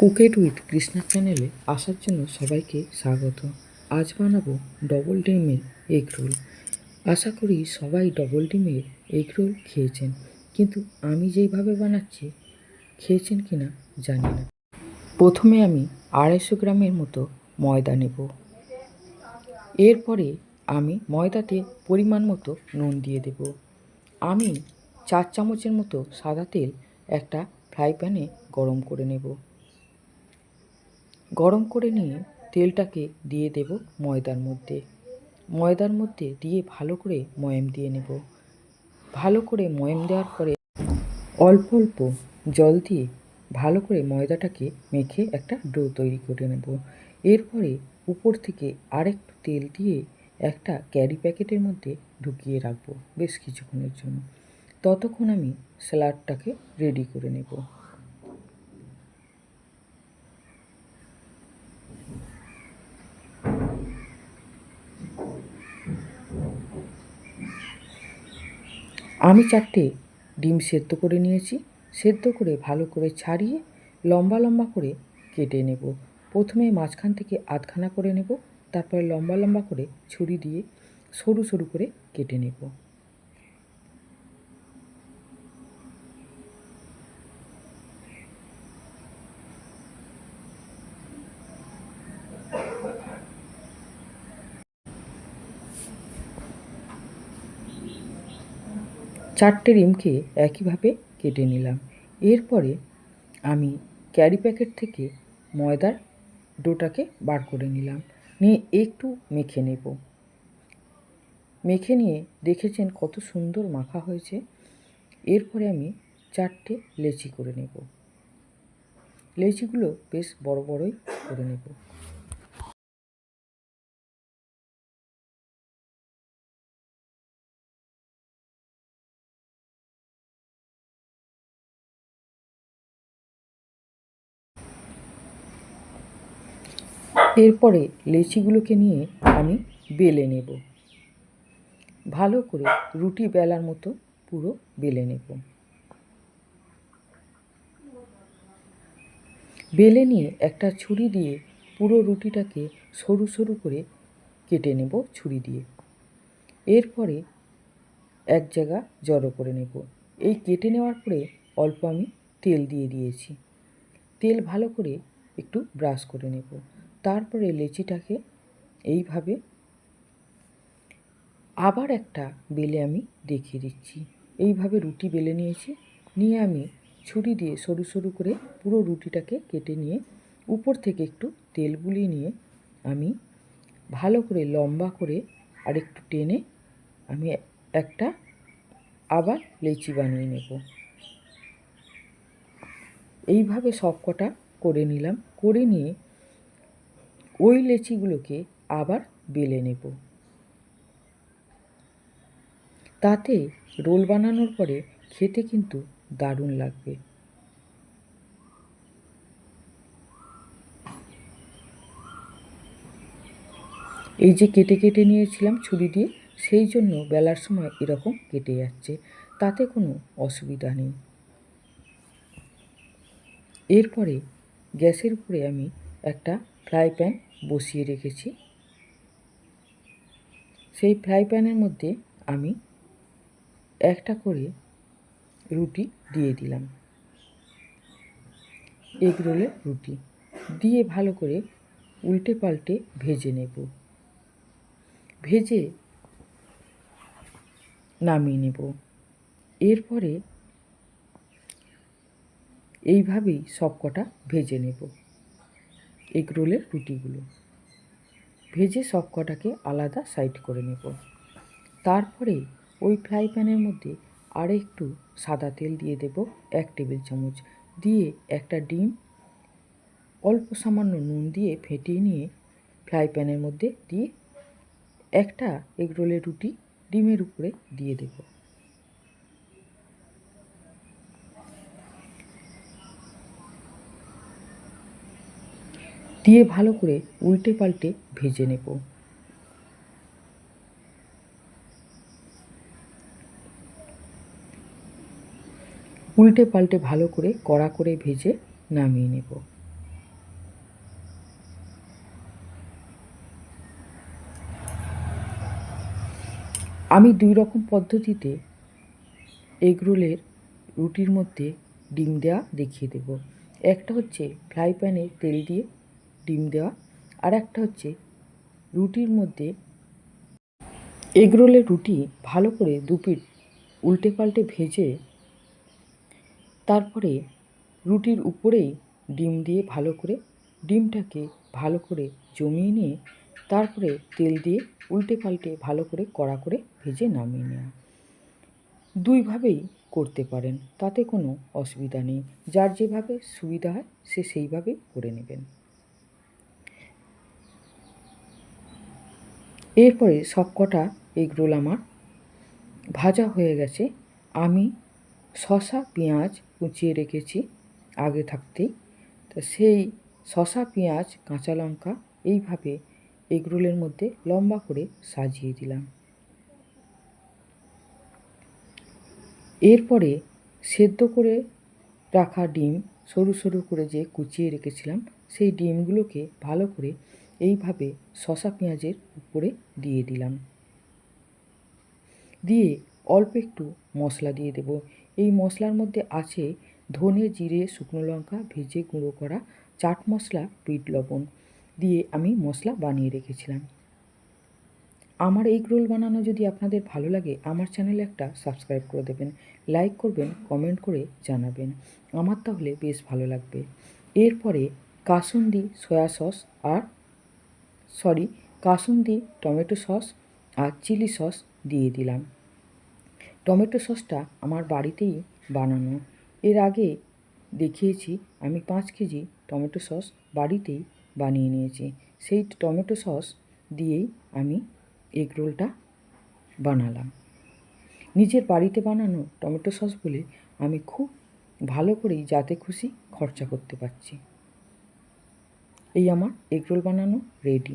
Cook it with Krishna চ্যানেলে আসার জন্য সবাইকে স্বাগত। আজ বানাবো ডবল ডিমের এগ রোল আশা করি সবাই ডবল ডিমের এগ রোল খেয়েছেন। কিন্তু আমি যেইভাবে বানাচ্ছি, খেয়েছেন কি না জানি না। প্রথমে আমি আড়াইশো গ্রামের মতো ময়দা নেব। এরপরে আমি ময়দাতে পরিমাণ মতো নুন দিয়ে দেব। আমি চার চামচের মতো সাদা তেল একটা ফ্রাই প্যানে গরম করে নেব। গরম করে নিয়ে তেলটাকে দিয়ে দেব ময়দার মধ্যে। ময়দার মধ্যে দিয়ে ভালো করে ময়াম দিয়ে নেব। ভালো করে ময়াম দেওয়ার পরে অল্প অল্প জল দিয়ে ভালো করে ময়দাটাকে মেখে একটা ডো তৈরি করে নেব। এরপরে উপর থেকে আরেকটু তেল দিয়ে একটা ক্যারি প্যাকেটের মধ্যে ঢুকিয়ে রাখব বেশ কিছুক্ষণের জন্য। ততক্ষণ আমি স্যালাডটাকে রেডি করে নেব। আমি চারটে ডিম সেদ্ধ করে নিয়েছি, সেদ্ধ করে ভালো করে ছাড়িয়ে লম্বা লম্বা করে কেটে নেব। প্রথমে মাঝখান থেকে আধখানা করে নেব, তারপরে লম্বা লম্বা করে ছুরি দিয়ে সরু সরু করে কেটে নেব। চারটে ডিমকে একইভাবে কেটে নিলাম। এরপরে আমি ক্যারি প্যাকেট থেকে ময়দার ডোটাকে বার করে নিলাম। নিয়ে একটু মেখে নেব। মেখে নিয়ে দেখেছেন কত সুন্দর মাখা হয়েছে। এরপরে আমি চারটে লেচি করে নেব। লেচিগুলো বেশ বড় বড়ই করে নেব। এরপরে লেচিগুলোকে নিয়ে আমি বেলে নেব। ভালো করে রুটি বেলার মতো পুরো বেলে নেব। বেলে নিয়ে একটা ছুরি দিয়ে পুরো রুটিটাকে সরু সরু করে কেটে নেব ছুরি দিয়ে। এরপরে এক জায়গা জড়ো করে নেব। এই কেটে নেওয়ার পরে অল্প আমি তেল দিয়ে দিয়েছি। তেল ভালো করে একটু ব্রাশ করে নেব। তারপরে লেচিটাকে এইভাবে আবার একটা বেলে আমি দেখিয়ে দিচ্ছি। এইভাবে রুটি বেলে নিয়েছি। নিয়ে আমি ছুরি দিয়ে সরু সরু করে পুরো রুটিটাকে কেটে নিয়ে উপর থেকে একটু তেল বুলিয়ে নিয়ে আমি ভালো করে লম্বা করে আর একটু টেনে আমি একটা আবার লেচি বানিয়ে নেব। এইভাবে সব কটা করে নিলাম। করে নিয়ে ওই লেচিগুলোকে আবার বেলে নেব। তাতে রোল বানানোর পরে খেতে কিন্তু দারুণ লাগবে। এই যে কেটে কেটে নিয়েছিলাম ছুরি দিয়ে, সেই জন্য বেলার সময় এরকম কেটে যাচ্ছে, তাতে কোনো অসুবিধা নেই। এরপরে গ্যাসের উপরে আমি একটা ফ্রাই প্যান বসিয়ে রেখেছি। সেই ফ্রাই প্যানের মধ্যে আমি একটা করে রুটি দিয়ে দিলাম। এগ রোলের রুটি দিয়ে ভালো করে উল্টে পাল্টে ভেজে নেব। ভেজে নামিয়ে নেব। এরপরে এইভাবেই সব কটা ভেজে নেব। এগ রোলের রুটিগুলো ভেজে সব কটাকে আলাদা সাইড করে নেব। তারপরে ওই ফ্রাই প্যানের মধ্যে আর একটু সাদা তেল দিয়ে দেব এক টেবিল চামচ। দিয়ে একটা ডিম, অল্প সামান্য নুন দিয়ে ফেটিয়ে নিয়ে ফ্রাই প্যানের মধ্যে দিয়ে একটা এগ রোলের রুটি ডিমের উপরে দিয়ে দেব। দিয়ে ভালো করে উল্টে পাল্টে ভেজে নেব। উল্টে পাল্টে ভালো করে কড়া করে ভেজে নামিয়ে নেব। আমি দুই রকম পদ্ধতিতে এগরোলের রুটির মধ্যে ডিম দেওয়া দেখিয়ে দেব। একটা হচ্ছে ফ্রাই প্যানে তেল দিয়ে ডিম দেওয়া। আর একটা হচ্ছে রুটির মধ্যে এগরোলের রুটি ভালো করে দুপিট উল্টে পাল্টে ভেজে তারপরে রুটির উপরেই ডিম দিয়ে ভালো করে ডিমটাকে ভালো করে জমিয়ে নিয়ে তারপরে তেল দিয়ে উল্টে পাল্টে ভালো করে কড়া করে ভেজে নামিয়ে নেওয়া। দুইভাবেই করতে পারেন, তাতে কোনো অসুবিধা নেই। যার যেভাবে সুবিধা হয় সে সেইভাবেই করে নেবেন। এরপরে সবকটা এগরোল আমার। ভাজা হয়ে গেছে। আমি শসা, পেঁয়াজ কুচিয়ে রেখেছি আগে থাকতেই। তো সেই শসা, পেঁয়াজ, কাঁচা লঙ্কা এইভাবে এগরোলের মধ্যে লম্বা করে সাজিয়ে দিলাম। এরপরে সেদ্ধ করে রাখা ডিম, সরু সরু করে যে কুচিয়ে রেখেছিলাম, সেই ডিমগুলোকে ভালো করে এইভাবে শশা পেঁয়াজের উপরে দিয়ে দিলাম। দিয়ে অল্প একটু মশলা দিয়ে দেব। এই মশলার মধ্যে আছে ধনে, জিরে, শুকনো লঙ্কা, ভেজে গুঁড়ো করা চাট মশলা পিট লবণ দিয়ে আমি মশলা বানিয়ে রেখেছিলাম। আমার এই রোল বানানো যদি আপনাদের ভালো লাগে, আমার চ্যানেলে একটা সাবস্ক্রাইব করে দেবেন। লাইক করবেন, কমেন্ট করে জানাবেন। আমার তাহলে বেশ ভালো লাগবে। এরপরে কাসুন্দি সয়া সস আর সরি, কাসুন্দি টমেটো সস আর চিলি সস দিয়ে দিলাম। টমেটো সসটা আমার বাড়িতেই বানানো। এর আগে দেখিয়েছি, আমি পাঁচ কেজি টমেটো সস বাড়িতেই বানিয়ে নিয়েছি। সেই টমেটো সস দিয়েই আমি এগ রোলটা বানালাম। নিজের বাড়িতে বানানো টমেটো সস বলে আমি খুব ভালো করেই যাতে খুশি খরচা করতে পারছি। এই আমার এগরোল বানানো রেডি